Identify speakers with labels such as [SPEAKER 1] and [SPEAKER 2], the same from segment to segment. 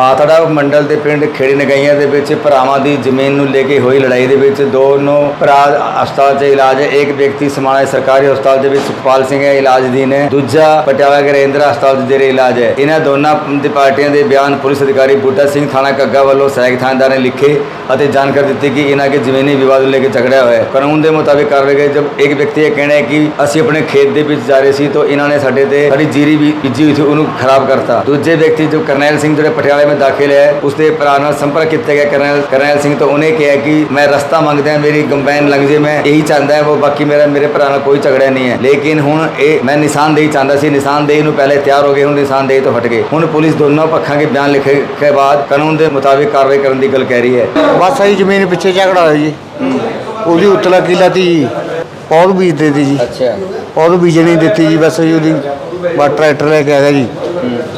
[SPEAKER 1] ਪਾਤੜਾ ਮੰਡਲ ਦੇ ਪਿੰਡ ਖੇੜੀ ਨਗਈਆਂ ਦੇ ਵਿੱਚ ਭਰਾਵਾਂ ਦੀ ਜ਼ਮੀਨ ਨੂੰ ਲੈ ਕੇ ਹੋਈ ਲੜਾਈ ਦੇ ਵਿੱਚ ਦੋਨੋਂ ਭਰਾ ਹਸਪਤਾਲ 'ਚ ਇਲਾਜ ਹੈ ਇੱਕ ਵਿਅਕਤੀ ਸਮਾਣਾ ਸਰਕਾਰੀ ਹਸਪਤਾਲ ਦੇ ਵਿੱਚ ਸੁਖਪਾਲ ਸਿੰਘ ਹੈ ਇਲਾਜਦੀਨ ਹੈ। ਦੂਜਾ ਪਟਿਆਲਾ ਗਰੇਂਦਰ ਹਸਪਤਾਲ 'ਚ ਜਿਹੜੇ ਇਲਾਜ ਹੈ। ਇਹਨਾਂ ਦੋਨਾਂ ਦੀ ਪਾਰਟੀਆਂ ਦੇ ਬਿਆਨ ਪੁਲਿਸ ਅਧਿਕਾਰੀ ਬੂਟਾ ਸਿੰਘ ਥਾਣਾ ਕੱਗਾ ਵੱਲੋਂ ਸਹਾਇਕ ਥਾਣੇਦਾਰ ਨੇ ਲਿਖੇ ਅਤੇ ਜਾਣਕਾਰੀ ਦਿੱਤੀ ਕਿ ਇਹਨਾਂ ਕੇ ਜ਼ਮੀਨੀ ਵਿਵਾਦ ਨੂੰ ਲੈ ਕੇ ਝਗੜਿਆ ਹੋਇਆ ਹੈ। ਕਾਨੂੰਨ ਦੇ ਮੁਤਾਬਿਕ ਕਾਰਵਾਈ ਗਈ ਜਦ ਇੱਕ ਵਿਅਕਤੀ ਇਹ ਕਹਿਣਾ ਹੈ ਕਿ ਅਸੀਂ ਆਪਣੇ ਖੇਤ ਦੇ ਵਿੱਚ ਜਾ ਰਹੇ ਸੀ ਤਾਂ ਇਹਨਾਂ ਨੇ ਸਾਡੇ ਤੇ ਸਾਡੀ ਜੀਰੀ ਵੀ ਬੀਜੀ ਹੋਈ ਸੀ, ਉਹਨੂੰ ਖਰਾਬ ਕਰਤਾ। ਦੂਜੇ ਵਿਅਕਤੀ ਜੋ ਕਰਨੈਲ ਸਿੰਘ, ਜਿਹੜੇ ਪਟਿਆਲੇ ਵਿੱਚ ਦਾਖਲ ਹੈ। ਉਸਦੇ ਭਰਾ ਨਾਲ ਸੰਪਰਕ ਕੀਤਾ ਗਿਆ ਕਰਨੈਲ ਕਰਨੈਲ ਸਿੰਘ ਤੋਂ। ਉਹਨੇ ਕਿਹਾ ਕਿ ਮੈਂ ਰਸਤਾ ਮੰਗਦਾ ਮੇਰੀ ਕੰਬਾਈਨ ਲੰਘ ਜੇ ਮੈਂ ਇਹੀ ਚਾਹੁੰਦਾ ਹੈ ਉਹ ਬਾਕੀ ਮੇਰਾ ਮੇਰੇ ਭਰਾ ਨਾਲ ਕੋਈ ਝਗੜਾ ਨਹੀਂ ਹੈ। ਲੇਕਿਨ ਹੁਣ ਇਹ ਮੈਂ ਨਿਸ਼ਾਨਦੇਹੀ ਚਾਹੁੰਦਾ ਸੀ ਨਿਸ਼ਾਨਦੇਹੀ ਨੂੰ ਪਹਿਲੇ ਤਿਆਰ ਹੋ ਗਏ ਹੁਣ ਨਿਸ਼ਾਨਦੇਹੀ ਤੋਂ ਹਟ ਗਏ। ਹੁਣ ਪੁਲਿਸ ਦੋਨੋਂ ਪੱਖਾਂ ਦੇ ਬਿਆਨ ਲਿਖੇ ਕੇ ਬਾਅਦ ਕਾਨੂੰਨ ਦੇ ਮੁਤਾਬਿਕ ਕਾਰਵਾਈ ਕਰਨ ਦੀ ਗੱਲ ਕਹਿ ਰਹੀ ਹੈ।
[SPEAKER 2] ਬਸ ਆਹੀ ਜ਼ਮੀਨ ਪਿੱਛੇ ਝਗੜਾ ਹੋਇਆ ਜੀ। ਉਹਦੀ ਉਤਲਾ ਕਿਲਾ ਤੀ ਜੀ। ਪੌਦ ਬੀਜਦੇ ਤੀ ਜੀ।
[SPEAKER 1] ਅੱਛਾ।
[SPEAKER 2] ਪੌਦ ਬੀਜਣ ਨਹੀਂ ਦਿੱਤੀ ਜੀ ਬਸ ਉਹਦੀ ਬਾ ਟਰੈਕਟਰ ਲੈ ਕੇ ਆ ਗਿਆ ਜੀ।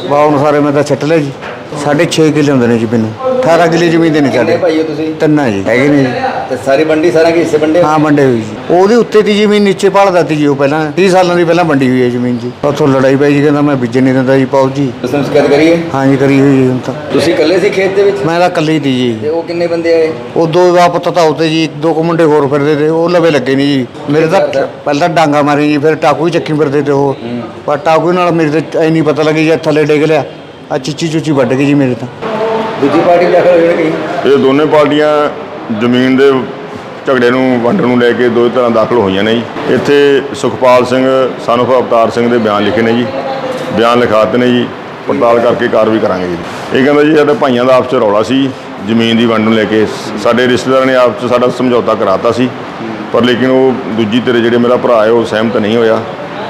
[SPEAKER 2] ਬਾ ਉਹਨੂੰ ਸਾਰੇ ਮੈਂ ਤਾਂ ਛੱਟ ਲਿਆ ਜੀ। ਸਾਡੇ 6 ਕਿੱਲੇ ਹੁੰਦੇ ਨੇ ਜੀ ਮੈਨੂੰ 18 ਕਿੱਲੇ ਜ਼ਮੀਨ ਦੇ ਨੇ ਸਾਡੇ।
[SPEAKER 1] ਭਾਈ ਹੋ ਤੁਸੀਂ?
[SPEAKER 2] ਤਿੰਨਾਂ ਜੀ। ਹੈਗੇ ਨੇ ਜੀ?
[SPEAKER 1] ਤੇ ਸਾਰੀ ਬੰਡੀ ਸਾਰਾ ਕੀ ਹਿੱਸੇ ਬੰਡੇ
[SPEAKER 2] ਹਾਂ ਵੰਡੇ ਹੋਈ ਜੀ। ਉਹਦੇ ਉੱਤੇ ਦੀ ਜ਼ਮੀਨ ਨੀਚੇ ਭਾਲਦਾ ਤੀ ਜੀ ਉਹ ਪਹਿਲਾਂ। 30 ਸਾਲਾਂ ਦੀ ਪਹਿਲਾਂ ਵੰਡੀ ਹੋਈ ਹੈ ਜ਼ਮੀਨ ਜੀ। ਉੱਥੋਂ ਲੜਾਈ ਪਈ ਜੀ ਕਹਿੰਦਾ ਮੈਂ ਬੀਜਣ ਨਹੀਂ ਦਿੰਦਾ ਜੀ ਪੌਦ ਜੀ।
[SPEAKER 1] ਤੁਸੀਂ ਸ਼ਿਕਾਇਤ ਕਰੀਏ
[SPEAKER 2] ਹਾਂ? ਜੀ ਕਰੀ ਹੋਈ ਜੀ ਹੁਣ ਤਾਂ।
[SPEAKER 1] ਤੁਸੀਂ ਇਕੱਲੇ ਸੀ ਖੇਤ ਦੇ ਵਿੱਚ?
[SPEAKER 2] ਮੈਂ ਤਾਂ ਇਕੱਲੀ ਤੀ ਜੀ।
[SPEAKER 1] ਤੇ ਉਹ ਕਿੰਨੇ ਬੰਦੇ ਆਏ?
[SPEAKER 2] ਉਹ ਦੋ ਦਾ ਪੁੱਤ ਤਾਂ ਉੱਤੇ ਜੀ ਦੋ ਕੁ ਮੁੰਡੇ ਹੋਰ ਫਿਰਦੇ ਤੇ ਉਹ ਲਵੇ ਲੱਗੇ ਨਹੀਂ ਜੀ। ਮੇਰੇ ਤਾਂ ਪਹਿਲਾਂ ਡਾਂਗਾ ਮਾਰੀ ਜੀ ਫਿਰ ਟਾਕੂ ਹੀ ਚੱਕੀ ਫਿਰਦੇ ਤੇ ਉਹ। ਪਰ ਟਾਕੂ ਨਾਲ ਮੇਰੇ ਤੇ ਐ ਨਹੀਂ ਪਤਾ ਲੱਗੀ ਜੇ ਥੱਲੇ ਡਿੱਗ ਲਿਆ। ਆ ਚਿੱਚੀ ਚੁੱਚੀ ਵੱਢ ਗਈ ਜੀ ਮੇਰੇ ਤਾਂ।
[SPEAKER 1] ਦੂਜੀ ਪਾਰਟੀ ਦਾਖਲ ਹੋਈ ਹੋਣੀ
[SPEAKER 3] ਇਹ ਦੋਨੇ ਪਾਰਟੀਆਂ ਜ਼ਮੀਨ ਦੇ ਝਗੜੇ ਨੂੰ ਵੰਡਣ ਨੂੰ ਲੈ ਕੇ ਦੋ ਤਰ੍ਹਾਂ ਦਾਖਲ ਹੋਈਆਂ ਨੇ ਜੀ। ਇੱਥੇ ਸੁਖਪਾਲ ਸਿੰਘ ਸਾਨੂੰ ਅਵਤਾਰ ਸਿੰਘ ਦੇ ਬਿਆਨ ਲਿਖੇ ਨੇ ਜੀ। ਬਿਆਨ ਲਿਖਾਤੇ ਨੇ ਜੀ। ਪੜਤਾਲ ਕਰਕੇ ਕਾਰਵਾਈ ਕਰਾਂਗੇ ਜੀ। ਇਹ ਕਹਿੰਦਾ ਜੀ ਸਾਡੇ ਭਾਈਆਂ ਦਾ ਆਪਸ ਚ ਰੌਲਾ ਸੀ। ਜ਼ਮੀਨ ਦੀ ਵੰਡ ਨੂੰ ਲੈ ਕੇ ਸਾਡੇ ਰਿਸ਼ਤੇਦਾਰਾਂ ਨੇ ਆਪਸ ਚ ਸਾਡਾ ਸਮਝੌਤਾ ਕਰਾਤਾ ਸੀ। ਪਰ ਲੇਕਿਨ ਉਹ ਦੂਜੀ ਧਿਰ ਜਿਹੜੇ ਮੇਰਾ ਭਰਾ ਹੈ ਉਹ ਸਹਿਮਤ ਨਹੀਂ ਹੋਇਆ।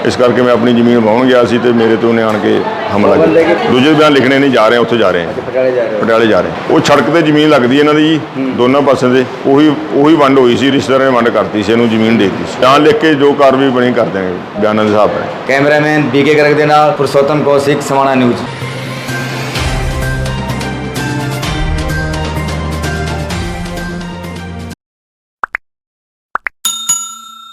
[SPEAKER 3] ਇਸ ਕਰਕੇ ਮੈਂ ਆਪਣੀ ਜ਼ਮੀਨ ਵਾਹੁਣ ਗਿਆ ਸੀ ਤੇ ਮੇਰੇ ਤੇ ਉਹਨੇ ਆਣ ਕੇ ਹਮਲਾ ਕੀਤਾ। ਦੂਜੇ ਬਿਆਨ ਲਿਖਣੇ ਨਹੀਂ ਜਾ ਰਹੇ ਉੱਥੇ ਜਾ ਰਹੇ।
[SPEAKER 1] ਪਟਿਆਲੇ ਜਾ ਰਹੇ
[SPEAKER 3] ਉਹ ਸੜਕ ਤੇ ਜ਼ਮੀਨ ਲੱਗਦੀ ਇਹਨਾਂ ਦੀ ਜੀ ਦੋਨਾਂ ਪਾਸੇ ਦੇ। ਉਹੀ ਉਹੀ ਵੰਡ ਹੋਈ ਸੀ ਰਿਸ਼ਤੇਦਾਰਾਂ ਨੇ ਵੰਡ ਕਰਤੀ ਸੀ ਇਹਨੂੰ ਜ਼ਮੀਨ ਦੇ ਦਿੱਤੀ ਸੀ। ਬਿਆਨ ਲਿਖ ਕੇ ਜੋ ਕਾਰਵਾਈ ਬਣੀ ਕਰ ਦਿਆਂਗੇ ਬਿਆਨਾਂ ਦੇ ਹਿਸਾਬ ਨਾਲ।
[SPEAKER 1] ਕੈਮਰਾਮੈਨ ਬੀਕੇ ਗਰਗ ਦੇ ਨਾਲ ਪੁਰਸ਼ੋਤਮ ਕੌਸ਼ਿਕ ਸਮਾਣਾ ਨਿਊਜ਼।